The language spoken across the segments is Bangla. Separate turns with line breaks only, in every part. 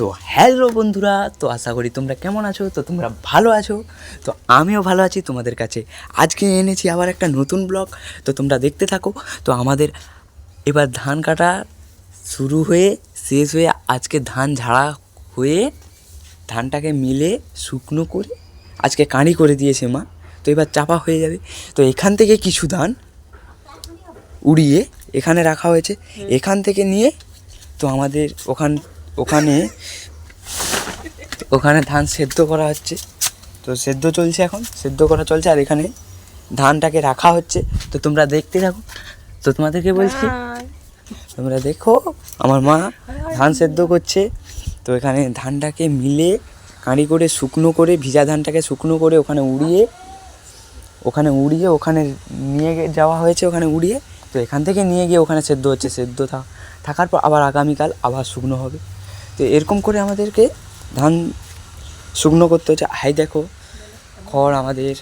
তো হ্যালো বন্ধুরা তো আশা করি তোমরা কেমন আছো? তো তোমরা ভালো আছো? তো আমিও ভালো আছি তোমাদের কাছে। আজকে এনেছি আবার একটা নতুন ব্লগ তো তোমরা দেখতে থাকো। তো আমাদের এবার ধান কাটা শুরু হয়ে শেষ হয়ে আজকে ধান ঝাড়া হয়ে ধানটাকে মিলে শুকনো করে আজকে কাঁড়ি করে দিয়েছে মা। তো এবার চাপা হয়ে যাবে। তো এখান থেকে কিছু ধান উড়িয়ে এখানে রাখা হয়েছে। এখান থেকে নিয়ে তো আমাদের ওখান ওখানে ওখানে ধান সেদ্ধ করা হচ্ছে। তো সেদ্ধ চলছে এখন সেদ্ধ করা চলছে আর এখানে ধানটাকে রাখা হচ্ছে। তো তোমরা দেখতে থাকো। তো তোমাদেরকে বলছি তোমরা দেখো আমার মা ধান সেদ্ধ করছে। তো এখানে ধানটাকে মিলে কাঁড়ি করে শুকনো করে ভিজা ধানটাকে শুকনো করে ওখানে উড়িয়ে ওখানে উড়িয়ে ওখানে নিয়ে যাওয়া হয়েছে ওখানে উড়িয়ে। তো এখান থেকে নিয়ে গিয়ে ওখানে সেদ্ধ হচ্ছে। সেদ্ধ থাকার পর আবার আগামীকাল আবার শুকনো হবে। তো এরকম করে আমাদেরকে ধান শুকনো করতে হচ্ছে। হাই দেখো, খড় আমাদের।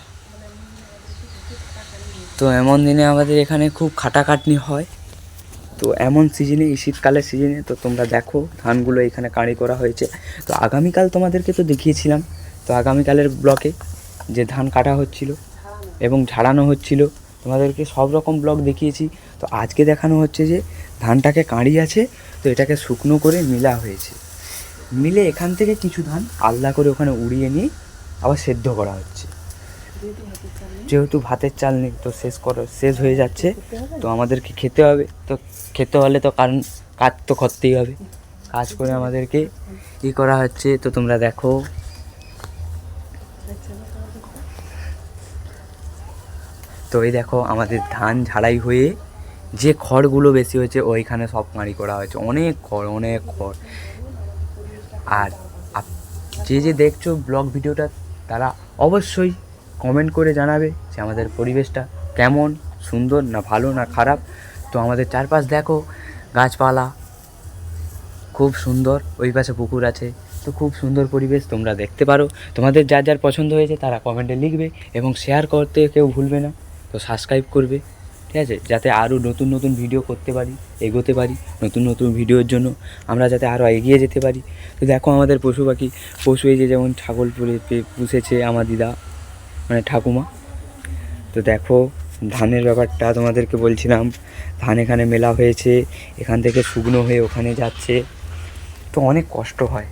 তো এমন দিনে আমাদের এখানে খুব খাটাখাটনি হয়। তো এমন সিজনে, এই শীতকালের সিজনে, তো তোমরা দেখো ধানগুলো এখানে কাঁড়ি করা হয়েছে। তো আগামীকাল তোমাদেরকে তো দেখিয়েছিলাম। তো আগামীকালের ব্লকে যে ধান কাটা হচ্ছিল এবং ঝাড়ানো হচ্ছিল, তোমাদেরকে সব রকম ব্লক দেখিয়েছি। তো আজকে দেখানো হচ্ছে যে ধানটাকে কাঁড়ি আছে, তো এটাকে শুকনো করে মিলা হয়েছে। মিলে এখান থেকে কিছু ধান আলাদা করে ওখানে উড়িয়ে নিয়ে আবার সেদ্ধ করা হচ্ছে। যেহেতু ভাতের চাল নেই, তো শেষ করা, শেষ হয়ে যাচ্ছে। তো আমাদেরকে খেতে হবে। তো খেতে হলে তো কারণ, কাজ তো করতেই হবে। কাজ করে আমাদেরকে ই করা হচ্ছে। তো তোমরা দেখো। তো এই দেখো, আমাদের ধান ঝাড়াই হয়ে যে খড়গুলো বেশি হয়েছে, ওইখানে সব মারি করা হয়েছে। অনেক খড় অনেক খড়। আর যে যে দেখছ ব্লগ ভিডিওটা, তারা অবশ্যই কমেন্ট করে জানাবে যে আমাদের পরিবেশটা কেমন, সুন্দর না ভালো না খারাপ। তো আমাদের চারপাশ দেখো, গাছপালা খুব সুন্দর, ওই পাশে পুকুর আছে। তো খুব সুন্দর পরিবেশ তোমরা দেখতে পারো। তোমাদের যার যার পছন্দ হয়েছে তারা কমেন্টে লিখবে এবং শেয়ার করতে কেউ ভুলবে না। তো সাবস্ক্রাইব করবে। ঠিক আছে? যাতে আরও নতুন নতুন ভিডিও করতে পারি, এগোতে পারি, নতুন নতুন ভিডিওর জন্য আমরা যাতে আরও এগিয়ে যেতে পারি। তো দেখো আমাদের পশু পাখি, পশু এই যে যেমন ছাগল পুষেছে আমার দিদা মানে ঠাকুমা। তো দেখো, ধানের ব্যাপারটা তোমাদেরকে বলছিলাম, ধান এখানে মেলা হয়েছে, এখান থেকে শুকনো হয়ে ওখানে যাচ্ছে। তো অনেক কষ্ট হয়।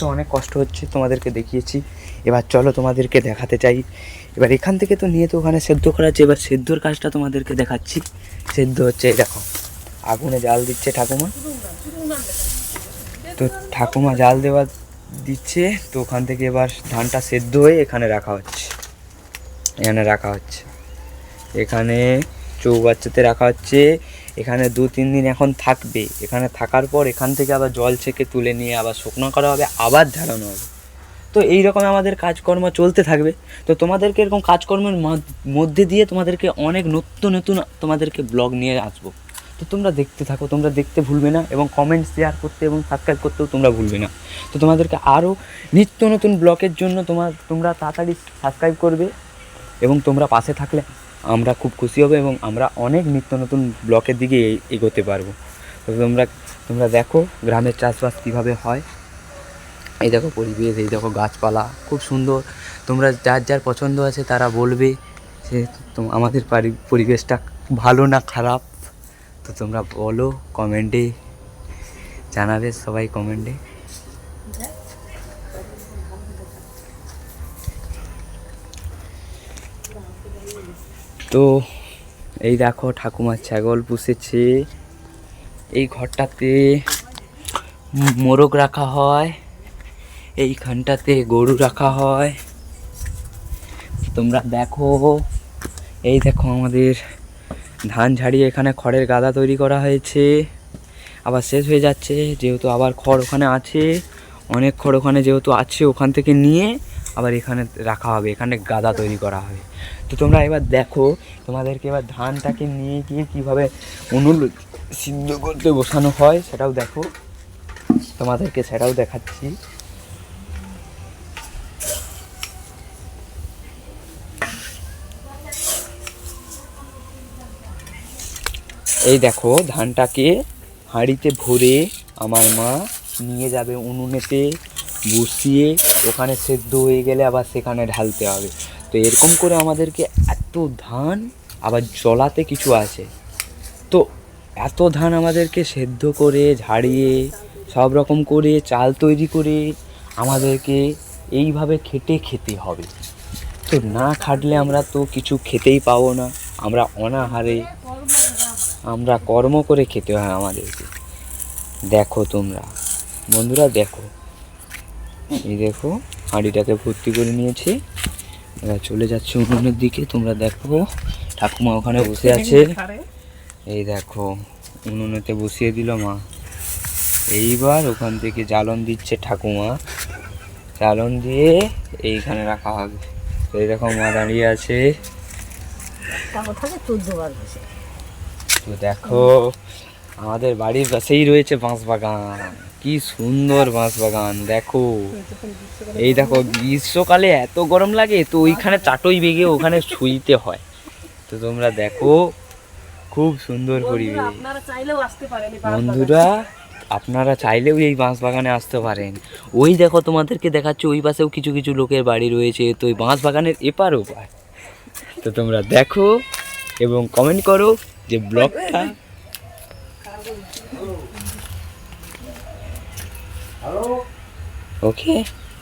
তো অনেক কষ্ট হচ্ছে, তোমাদেরকে দেখিয়েছি। এবার চলো তোমাদেরকে দেখাতে চাই। এবার এখান থেকে তো নিয়ে তো ওখানে সেদ্ধ করা হচ্ছে এবার সেদ্ধর কাজটা তোমাদেরকে দেখাচ্ছি। সেদ্ধ হচ্ছে, এই দেখো, আগুনে জাল দিচ্ছে ঠাকুমা। তো ঠাকুমা জাল দেওয়া দিচ্ছে, তো ওখান থেকে এবার ধানটা সেদ্ধ হয়ে এখানে রাখা হচ্ছে। এখানে রাখা হচ্ছে। এখানে চৌবাচ্চাতে রাখা হচ্ছে এখানে দু, তিন দিন এখন থাকবে। এখানে থাকার পর এখান থেকে আবার জল ছেঁকে তুলে নিয়ে আবার শুকনো করা হবে, আবার ঝাড়ানো হবে। তো এই রকম আমাদের কাজকর্ম চলতে থাকবে। তো তোমাদেরকে এরকম কাজকর্মের মধ্যে দিয়ে তোমাদেরকে অনেক নতুন নতুন তোমাদেরকে ব্লগ নিয়ে আসব। তো তোমরা দেখতে থাকো, তোমরা দেখতে ভুলবে না এবং কমেন্ট শেয়ার করতে এবং সাবস্ক্রাইব করতেও তোমরা ভুলবে না। তো তোমাদেরকে আরও নিত্য নতুন ব্লগের জন্য তোমার, তোমরা তাড়াতাড়ি সাবস্ক্রাইব করবে এবং তোমরা পাশে থাকলে আমরা খুব খুশি হব এবং আমরা অনেক নিত্য নতুন ব্লকের দিকে এগোতে পারব। তো তোমরা তোমরা দেখো গ্রামের চাষবাস কীভাবে হয়। এই দেখো পরিবেশ, এই দেখো গাছপালা, খুব সুন্দর। তোমরা যার যার পছন্দ আছে তারা বলবে যে আমাদের পরিবেশটা ভালো না খারাপ। তো তোমরা বলো কমেন্টে, জানাবে সবাই কমেন্টে। তো এই দেখো ঠাকুমার ছাগল পুষেছে। এই ঘরটাতে মোরগ রাখা হয়, এইখানটাতে গরু রাখা হয়। তোমরা দেখো, এই দেখো আমাদের ধান ঝাড়িয়ে এখানে খড়ের গাদা তৈরি করা হয়েছে। আবার শেষ হয়ে যাচ্ছে, যেহেতু আবার খড় ওখানে আছে, অনেক খড় ওখানে যেহেতু আছে ওখান থেকে নিয়ে আবার এখানে রাখা হবে, এখানে গাদা তৈরি করা হবে। তো তোমরা এবার দেখো, তোমাদেরকে এবার ধানটাকে নিয়ে গিয়ে কীভাবে উনুন সিদ্ধ করতে বসানো হয়, সেটাও দেখো। তোমাদেরকে সেটাও দেখাচ্ছি। এই দেখো, ধানটাকে হাঁড়িতে ভরে আমার মা নিয়ে যাবে উনুনেতে বসিয়ে ওখানে সেদ্ধ হয়ে গেলে আবার সেখানে ঢালতে হবে। তো এরকম করে আমাদেরকে এত ধান, আবার জলাতে কিছু আছে। তো এত ধান আমাদেরকে সেদ্ধ করে, ঝাড়িয়ে, সব রকম করে, চাল তৈরি করে আমাদেরকে এইভাবে খেটে খেতে হবে। তো না খাটলে আমরা তো কিছু খেতেই পাবো না। আমরা অনাহারে, আমরা কর্ম করে খেতে হয় আমাদেরকে। দেখো তোমরা, বন্ধুরা দেখো এই দেখো, হাঁড়িটাকে ভর্তি করে নিয়েছি। এবার চলে যাচ্ছে উনুনের দিকে, তোমরা দেখো, ঠাকুমা ওখানে বসে আছে। এই দেখো, উনুনেতে বসিয়ে দিল মা। এইবার ওখান থেকে জ্বালন দিচ্ছে ঠাকুমা। জ্বালন দিয়ে এইখানে রাখা হবে। এই দেখো, মা দাঁড়িয়ে আছে। তো দেখো, আমাদের বাড়ির পাশেই রয়েছে বাঁশ বাগান কি সুন্দর বাঁশ বাগান দেখো। এই দেখো গ্রীষ্মকালে এত গরম লাগে তো ওইখানে চাটই বেগে ওখানে শুইতে হয়। তো তোমরা দেখো খুব সুন্দর পরিবেশ। বন্ধুরা আপনারা চাইলেও এই বাঁশ বাগানে আসতে পারেন। ওই দেখো তোমাদেরকে দেখাচ্ছে ওই পাশেও কিছু কিছু লোকের বাড়ি রয়েছে তো ওই বাঁশ বাগানের এপার ওপার। তো তোমরা দেখো এবং কমেন্ট করো যে ব্লগটা ওকে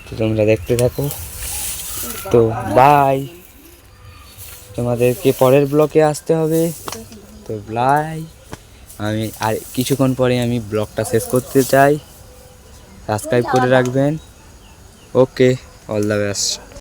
তো তোমরা দেখতে থাকো। তো বাই তোমাদেরকে পরের ব্লকে আসতে হবে। তো বাই আমি আর কিছুক্ষণ পরে আমি ব্লগটা শেষ করতে চাই। সাবস্ক্রাইব করে রাখবেন। Okay all the best